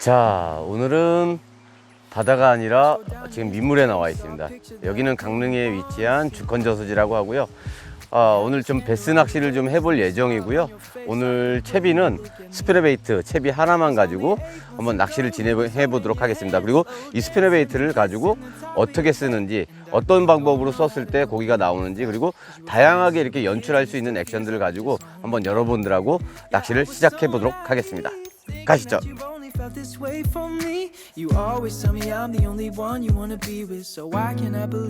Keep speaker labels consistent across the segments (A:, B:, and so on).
A: 자, 오늘은 바다가 아니라 지금 민물에 나와 있습니다. 여기는 강릉에 위치한 주컨저수지라고 하고요. 아, 오늘 좀 베스 낚시를 좀 해볼 예정이고요. 오늘 채비는 스피너베이트 채비 하나만 가지고 한번 낚시를 진행해 보도록 하겠습니다. 그리고 이 스피너베이트를 가지고 어떻게 쓰는지, 어떤 방법으로 썼을 때 고기가 나오는지, 그리고 다양하게 이렇게 연출할 수 있는 액션들을 가지고 한번 여러분들하고 낚시를 시작해 보도록 하겠습니다. 가시죠.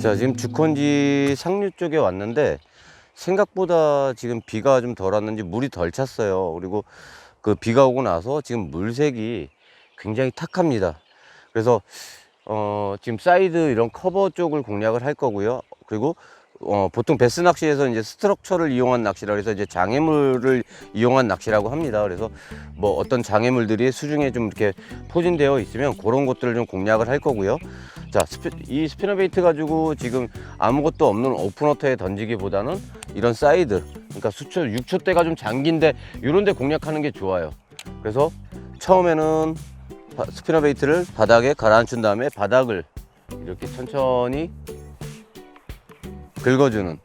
A: 자 지금 주컨지 상류 쪽에 왔는데 생각보다 지금 비가 좀 덜 왔는지 물이 덜 찼어요 그리고 그 비가 오고 나서 지금 물색이 굉장히 탁합니다 그래서 어 지금 사이드 이런 커버 쪽을 공략을 할 거고요 그리고 어 보통 베스 낚시에서 이제 스트럭처를 이용한 낚시라 그래서 이제 장애물을 이용한 낚시라고 합니다 그래서 뭐 어떤 장애물들이 수중에 좀 이렇게 포진되어 있으면 그런 것들을 좀 공략을 할 거고요 자, 스피, 이 스피너 베이트 가지고 지금 아무것도 없는 오픈워터에 던지기보다는 이런 사이드, 그러니까 수초, 6초대가 좀 장기인데 이런 데 공략하는 게 좋아요. 그래서 처음에는 바- 스피너 베이트를 바닥에 가라앉힌 다음에 바닥을 이렇게 천천히 긁어주는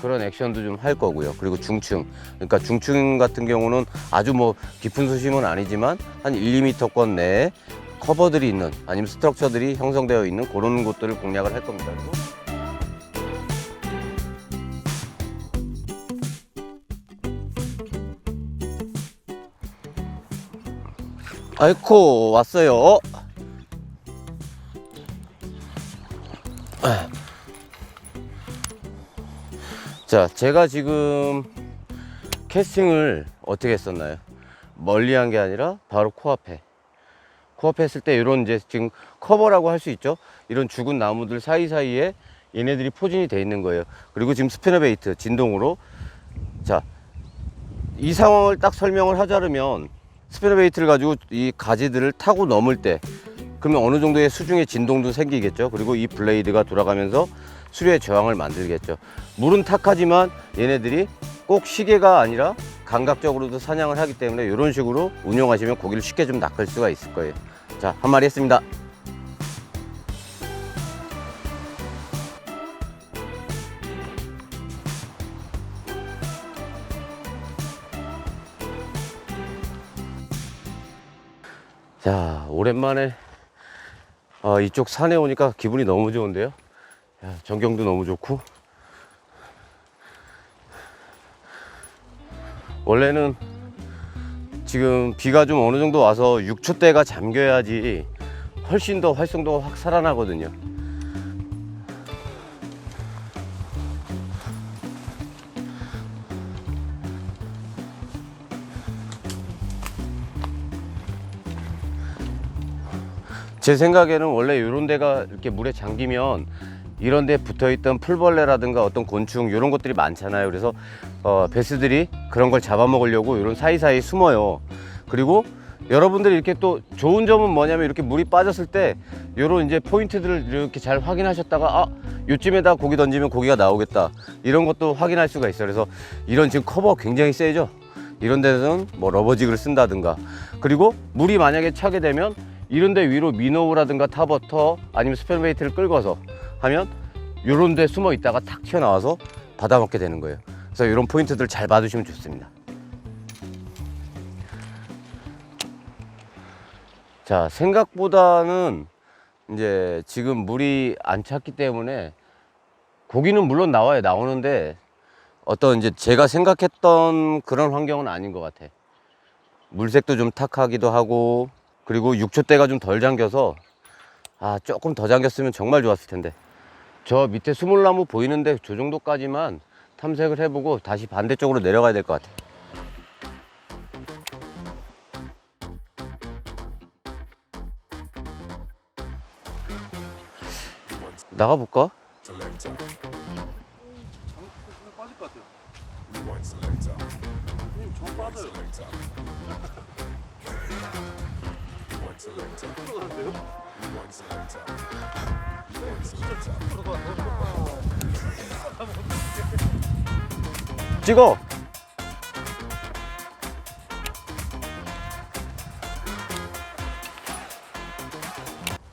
A: 그런 액션도 좀 할 거고요. 그리고 중층. 그러니까 중층 같은 경우는 아주 뭐 깊은 수심은 아니지만 한 1, 2m권 내에 커버들이 있는 아니면 스트럭처들이 형성되어 있는 그런 곳들을 공략을 할 겁니다. 아이코 왔어요. 아. 자, 제가 지금 캐스팅을 어떻게 했었나요? 멀리 한 게 아니라 바로 코앞에. 코앞에 했을 때 이런 이제 지금 커버라고 할 수 있죠. 이런 죽은 나무들 사이사이에 얘네들이 포진이 돼 있는 거예요. 그리고 지금 스피너 베이트 진동으로 자, 이 상황을 딱 설명을 하자면 스피너 베이트를 가지고 이 가지들을 타고 넘을 때 그러면 어느 정도의 수중의 진동도 생기겠죠. 그리고 이 블레이드가 돌아가면서 수류의 저항을 만들겠죠. 물은 탁하지만 얘네들이 꼭 시계가 아니라 감각적으로도 사냥을 하기 때문에 이런 식으로 운영하시면 고기를 쉽게 좀 낚을 수가 있을 거예요. 자, 한 마리 했습니다. 자, 오랜만에 어, 이쪽 산에 오니까 기분이 너무 좋은데요. 야, 전경도 너무 좋고. 원래는 지금 비가 좀 어느 정도 와서 6초 대가 잠겨야지 훨씬 더 활성도가 확 살아나거든요. 제 생각에는 원래 이런 데가 이렇게 물에 잠기면 이런 데 붙어 있던 풀벌레라든가 어떤 곤충 이런 것들이 많잖아요. 그래서 어, 베스들이 그런 걸 잡아먹으려고 이런 사이사이 숨어요. 그리고 여러분들이 이렇게 또 좋은 점은 뭐냐면 이렇게 물이 빠졌을 때 이런 이제 포인트들을 이렇게 잘 확인하셨다가 아 요쯤에다 고기 던지면 고기가 나오겠다 이런 것도 확인할 수가 있어요. 그래서 이런 지금 커버 굉장히 세죠. 이런 데서는 뭐 러버직을 쓴다든가 그리고 물이 만약에 차게 되면 이런 데 위로 미노우라든가 타버터 아니면 스펠베이트를 끌고서 하면 이런 데 숨어 있다가 탁 튀어나와서 받아먹게 되는 거예요. 그래서 이런 포인트들 잘 받으시면 좋습니다. 자, 생각보다는 이제 지금 물이 안 찼기 때문에 고기는 물론 나와요. 나오는데 어떤 이제 제가 생각했던 그런 환경은 아닌 것 같아. 물색도 좀 탁하기도 하고 그리고 6초대가 좀 덜 잠겨서 아 조금 더 잠겼으면 정말 좋았을 텐데 저 밑에 수물나무 보이는데 저 정도까지만 탐색을 해보고 다시 반대쪽으로 내려가야 될 것 같아. 나가볼까? 찍어.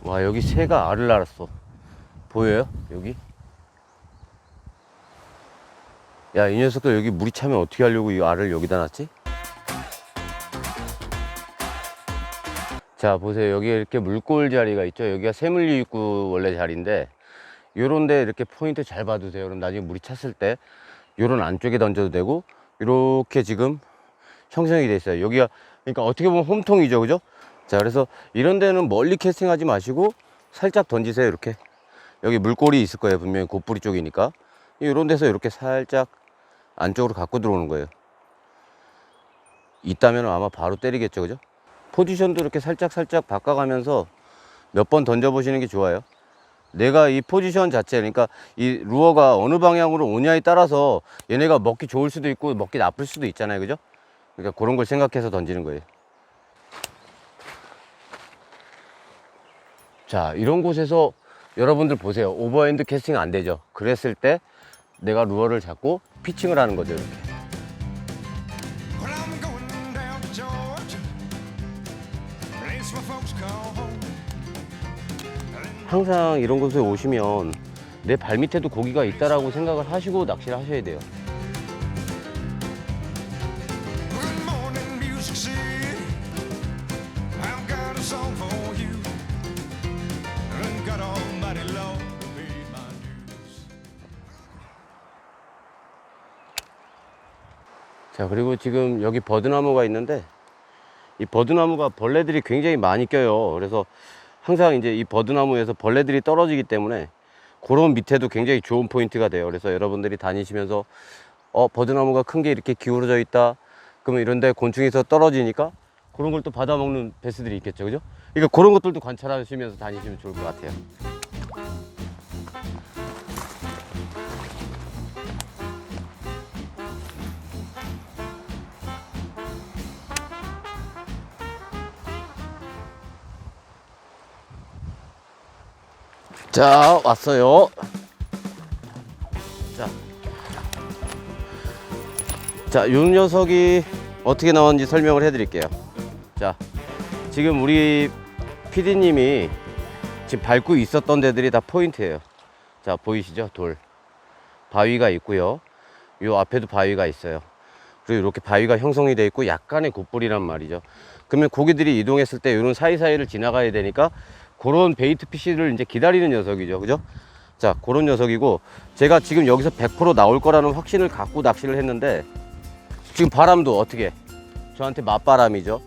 A: 와 여기 새가 알을 날았어. 보여요? 여기? 야 이 녀석들 여기 물이 차면 어떻게 하려고 이 알을 여기다 놨지 자 보세요. 여기 이렇게 물골 자리가 있죠? 여기가 새물류 입구 원래 자리인데 요런데 이렇게 포인트 잘 봐두세요. 그럼 나중에 물이 찼을 때 요런 안쪽에 던져도 되고 이렇게 지금 형성이 돼 있어요. 여기가 그러니까 어떻게 보면 홈통이죠. 그죠? 자 그래서 이런 데는 멀리 캐스팅하지 마시고 살짝 던지세요 이렇게. 여기 물골이 있을 거예요 분명히 곧뿌리 쪽이니까. 이런 데서 이렇게 살짝 안쪽으로 갖고 들어오는 거예요. 있다면 아마 바로 때리겠죠. 그죠 포지션도 이렇게 살짝 살짝 바꿔가면서 몇 번 던져보시는 게 좋아요. 내가 이 포지션 자체 그러니까 이 루어가 어느 방향으로 오냐에 따라서 얘네가 먹기 좋을 수도 있고 먹기 나쁠 수도 있잖아요. 그죠? 그러니까 그런 걸 생각해서 던지는 거예요. 자 이런 곳에서 여러분들 보세요. 오버핸드 캐스팅 안 되죠. 그랬을 때 내가 루어를 잡고 피칭을 하는 거죠 이렇게 항상 이런 곳에 오시면 내 발밑에도 고기가 있다라고 생각을 하시고 낚시를 하셔야 돼요. 자 그리고 지금 여기 버드나무가 있는데 이 버드나무가 벌레들이 굉장히 많이 껴요. 그래서 항상 이제 이 버드나무에서 벌레들이 떨어지기 때문에 그런 밑에도 굉장히 좋은 포인트가 돼요. 그래서 여러분들이 다니시면서 어 버드나무가 큰 게 이렇게 기울어져 있다. 그러면 이런데 곤충에서 떨어지니까 그런 걸 또 받아먹는 베스들이 있겠죠. 그죠? 그러니까 그런 것들도 관찰하시면서 다니시면 좋을 것 같아요 자 왔어요 자, 자, 요 녀석이 어떻게 나왔는지 설명을 해드릴게요. 자, 지금 우리 PD님이 지금 밟고 있었던 데들이 다 포인트예요. 자, 보이시죠? 돌. 바위가 있고요. 요 앞에도 바위가 있어요. 그리고 이렇게 바위가 형성이 되어 있고 약간의 곧불이란 말이죠. 그러면 고기들이 이동했을 때 이런 사이사이를 지나가야 되니까 그런 베이트 피쉬를 이제 기다리는 녀석이죠. 그죠? 자, 그런 녀석이고 제가 지금 여기서 100% 나올 거라는 확신을 갖고 낚시를 했는데 지금 바람도 어떻게 저한테 맞바람이죠.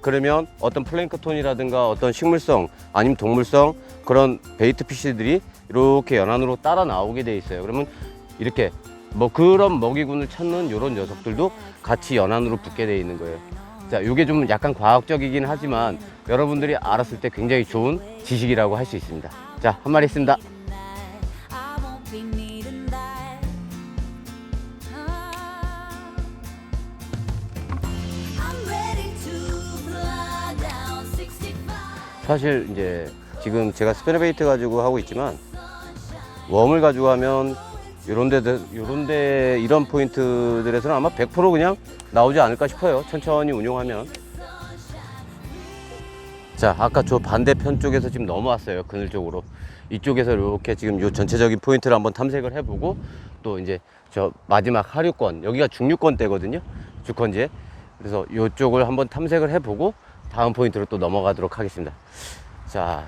A: 그러면 어떤 플랭크톤이라든가 어떤 식물성 아니면 동물성 그런 베이트 피쉬들이 이렇게 연안으로 따라 나오게 돼 있어요. 그러면 이렇게 뭐 그런 먹이군을 찾는 이런 녀석들도 같이 연안으로 붙게 돼 있는 거예요. 자, 이게 좀 약간 과학적이긴 하지만 여러분들이 알았을 때 굉장히 좋은 지식이라고 할 수 있습니다. 자, 한 마리 있습니다.
B: I won't be needing that. I'm ready to fly down 65.
A: 사실 이제 지금 제가 스피너베이트 가지고 하고 있지만 웜을 가지고 하면 이런 데들 이런 데 이런 포인트들에서는 아마 100% 그냥 나오지 않을까 싶어요. 천천히 운용하면. 자, 아까 저 반대편 쪽에서 지금 넘어왔어요. 그늘 쪽으로. 이쪽에서 이렇게 지금 요 전체적인 포인트를 한번 탐색을 해보고 또 이제 저 마지막 하류권 여기가 중류권 대거든요. 주컨지에. 그래서 이쪽을 한번 탐색을 해보고 다음 포인트로 또 넘어가도록 하겠습니다. 자,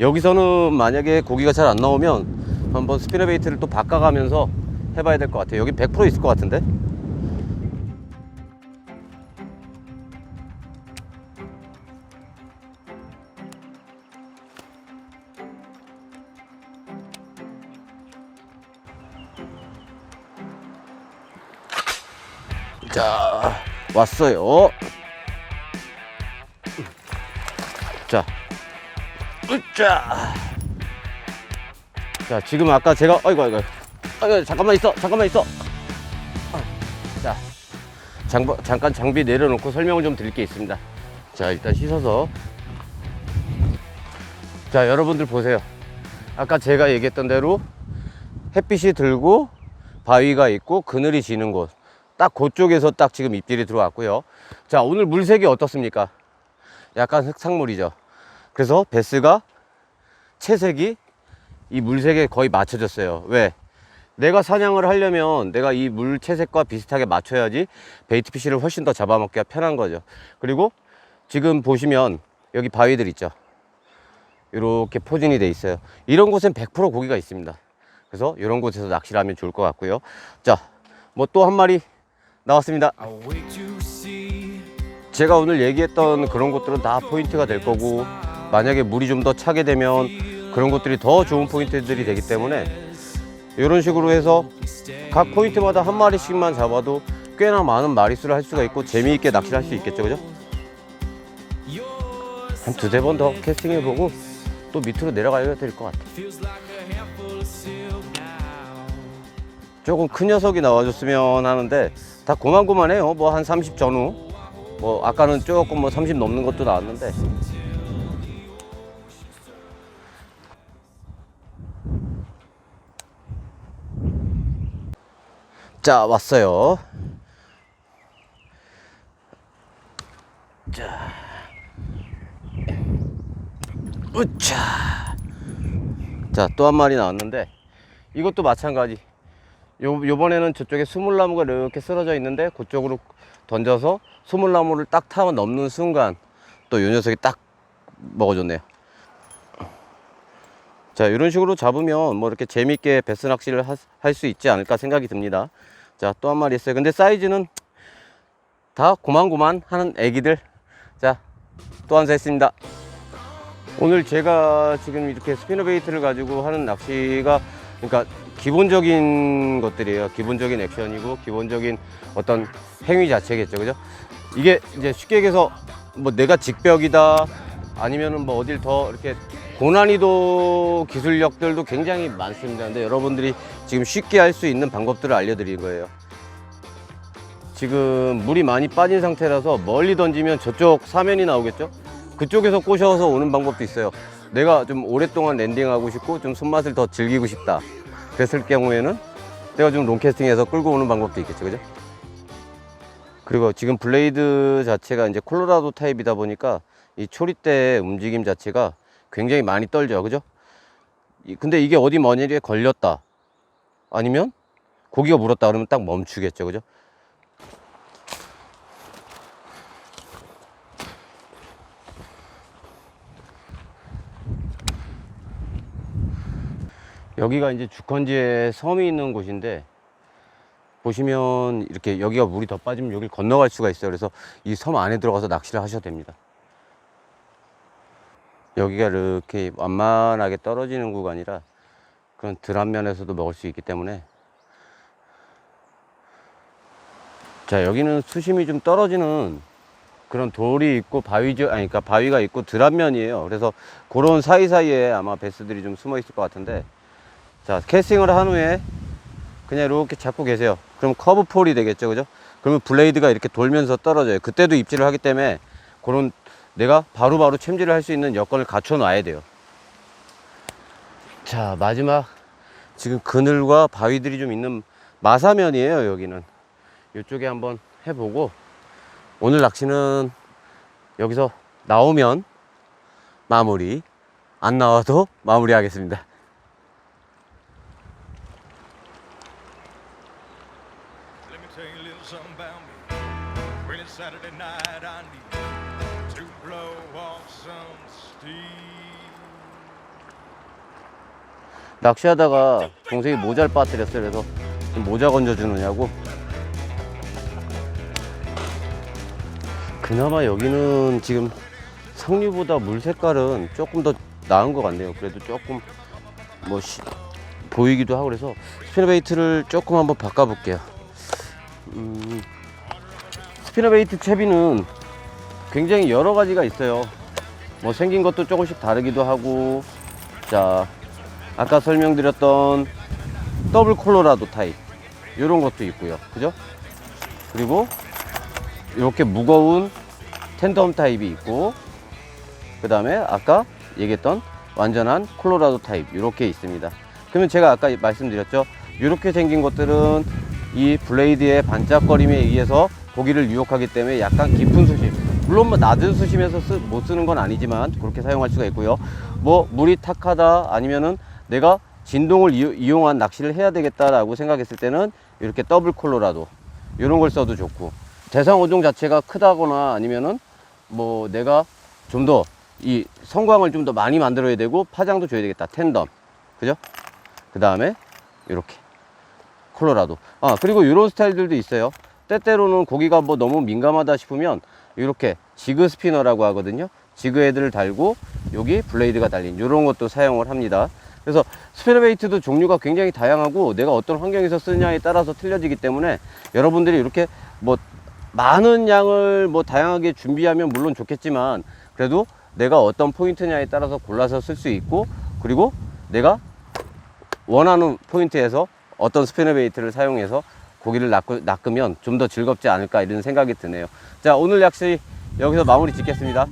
A: 여기서는 만약에 고기가 잘 안 나오면 한번 스피너 베이트를 또 바꿔가면서 해봐야 될 것 같아요. 여기 100% 있을 것 같은데. 왔어요. 자, 으짜. 자, 지금 아까 제가, 아이고, 아이고, 아이고, 잠깐만 있어, 잠깐만 있어. 아, 자, 장, 잠깐 장비 내려놓고 설명을 좀 드릴 게 있습니다. 자, 일단 씻어서. 자, 여러분들 보세요. 아까 제가 얘기했던 대로 햇빛이 들고 바위가 있고 그늘이 지는 곳. 딱 그쪽에서 딱 지금 입질이 들어왔고요. 자, 오늘 물색이 어떻습니까? 약간 흑탕물이죠. 그래서 베스가 채색이 이 물색에 거의 맞춰졌어요. 왜? 내가 사냥을 하려면 내가 이 물 채색과 비슷하게 맞춰야지 베이트 피쉬를 훨씬 더 잡아먹기가 편한 거죠. 그리고 지금 보시면 여기 바위들 있죠. 이렇게 포진이 돼 있어요. 이런 곳엔 100% 고기가 있습니다. 그래서 이런 곳에서 낚시를 하면 좋을 것 같고요. 자, 뭐 또 한 마리 나왔습니다. 제가 오늘 얘기했던 그런 것들은 다 포인트가 될 거고 만약에 물이 좀 더 차게 되면 그런 것들이 더 좋은 포인트들이 되기 때문에 이런 식으로 해서 각 포인트마다 한 마리씩만 잡아도 꽤나 많은 마리수를 할 수가 있고 재미있게 낚시를 할 수 있겠죠 그죠? 한 두세 번 더 캐스팅해 보고 또 밑으로 내려가야 될 것 같아
C: feels like a handful of silk now.
A: 조금 큰 녀석이 나와줬으면 하는데 다 고만고만해요. 뭐 한 30 전후. 뭐 아까는 조금 뭐 30 넘는 것도 나왔는데. 자 왔어요. 자. 으차. 자 또 한 마리 나왔는데. 이것도 마찬가지 요, 요번에는 저쪽에 수물나무가 이렇게 쓰러져 있는데 그쪽으로 던져서 수물나무를 딱 타고 넘는 순간 또 요 녀석이 딱 먹어줬네요. 자, 이런 식으로 잡으면 뭐 이렇게 재밌게 베스 낚시를 할 수 있지 않을까 생각이 듭니다. 자, 또 한 마리 있어요. 근데 사이즈는 다 고만고만 하는 애기들. 자, 또한세 있습니다. 오늘 제가 지금 이렇게 스피너 베이트를 가지고 하는 낚시가 그러니까 기본적인 것들이에요. 기본적인 액션이고 기본적인 어떤 행위 자체겠죠. 그죠? 이게 이제 쉽게 얘기해서 뭐 내가 직벽이다 아니면은 뭐 어딜 더 이렇게 고난이도 기술력들도 굉장히 많습니다. 근데 여러분들이 지금 쉽게 할 수 있는 방법들을 알려드린 거예요. 지금 물이 많이 빠진 상태라서 멀리 던지면 저쪽 사면이 나오겠죠? 그쪽에서 꼬셔서 오는 방법도 있어요. 내가 좀 오랫동안 랜딩하고 싶고 좀 손맛을 더 즐기고 싶다. 그랬을 경우에는 내가 좀 롱캐스팅해서 끌고 오는 방법도 있겠죠. 그죠? 그리고 지금 블레이드 자체가 이제 콜로라도 타입이다 보니까 이 초리대 움직임 자체가 굉장히 많이 떨죠. 그죠? 이- 근데 이게 어디 머니에 걸렸다. 아니면 고기가 물었다 그러면 딱 멈추겠죠. 그죠? 여기가 이제 주컨지에 섬이 있는 곳인데 보시면 이렇게 여기가 물이 더 빠지면 여기를 건너갈 수가 있어요. 그래서 이 섬 안에 들어가서 낚시를 하셔도 됩니다. 여기가 이렇게 완만하게 떨어지는 구간이라 그런 드랍면에서도 먹을 수 있기 때문에 자 여기는 수심이 좀 떨어지는 그런 돌이 있고 바위죠 아니 그러니까 바위가 있고 드랍면이에요 그래서 그런 사이사이에 아마 베스들이 좀 숨어 있을 것 같은데 자 캐스팅을 한 후에 그냥 이렇게 잡고 계세요. 그럼 커브 폴이 되겠죠 그죠? 그러면 블레이드가 이렇게 돌면서 떨어져요. 그때도 입질을 하기 때문에 그런 내가 바로 바로 챔질을 할 수 있는 여건을 갖춰 놔야 돼요. 자 마지막. 지금 그늘과 바위들이 좀 있는 마사면이에요 여기는. 이쪽에 한번 해보고. 오늘 낚시는 여기서 나오면 마무리. 안 나와도 마무리 하겠습니다 낚시하다가 동생이 모자를 빠뜨렸어요. 그래서 모자 건져주느냐고. 그나마 여기는 지금 상류보다 물 색깔은 조금 더 나은 것 같네요. 그래도 조금 뭐 시- 보이기도 하고 그래서 스피너베이트를 조금 한번 바꿔볼게요. 음, 스피너베이트 채비는 굉장히 여러 가지가 있어요. 뭐 생긴 것도 조금씩 다르기도 하고 자 아까 설명드렸던 더블 콜로라도 타입 이런 것도 있고요. 그죠? 그리고 이렇게 무거운 텐덤 타입이 있고 그 다음에 아까 얘기했던 완전한 콜로라도 타입 이렇게 있습니다. 그러면 제가 아까 말씀드렸죠? 이렇게 생긴 것들은 이 블레이드의 반짝거림에 의해서 고기를 유혹하기 때문에 약간 깊은 수심 물론 뭐 낮은 수심에서 쓰, 못 쓰는 건 아니지만 그렇게 사용할 수가 있고요. 뭐 물이 탁하다 아니면은 내가 진동을 이- 이용한 낚시를 해야 되겠다라고 생각했을 때는 이렇게 더블 콜로라도 이런 걸 써도 좋고 대상 어종 자체가 크다거나 아니면은 뭐 내가 좀 더 이 성광을 좀 더 많이 만들어야 되고 파장도 줘야 되겠다. 텐덤. 그죠? 그 다음에 이렇게 콜로라도. 아 그리고 이런 스타일들도 있어요. 때때로는 고기가 뭐 너무 민감하다 싶으면 이렇게 지그 스피너라고 하거든요. 지그 헤드를 달고 여기 블레이드가 달린 이런 것도 사용을 합니다 그래서 스피너베이트도 종류가 굉장히 다양하고 내가 어떤 환경에서 쓰느냐에 따라서 틀려지기 때문에 여러분들이 이렇게 뭐 많은 양을 뭐 다양하게 준비하면 물론 좋겠지만 그래도 내가 어떤 포인트냐에 따라서 골라서 쓸 수 있고 그리고 내가 원하는 포인트에서 어떤 스피너 베이트를 사용해서 고기를 낚, 낚으면 좀 더 즐겁지 않을까 이런 생각이 드네요. 자, 오늘 낚시 여기서 마무리 짓겠습니다.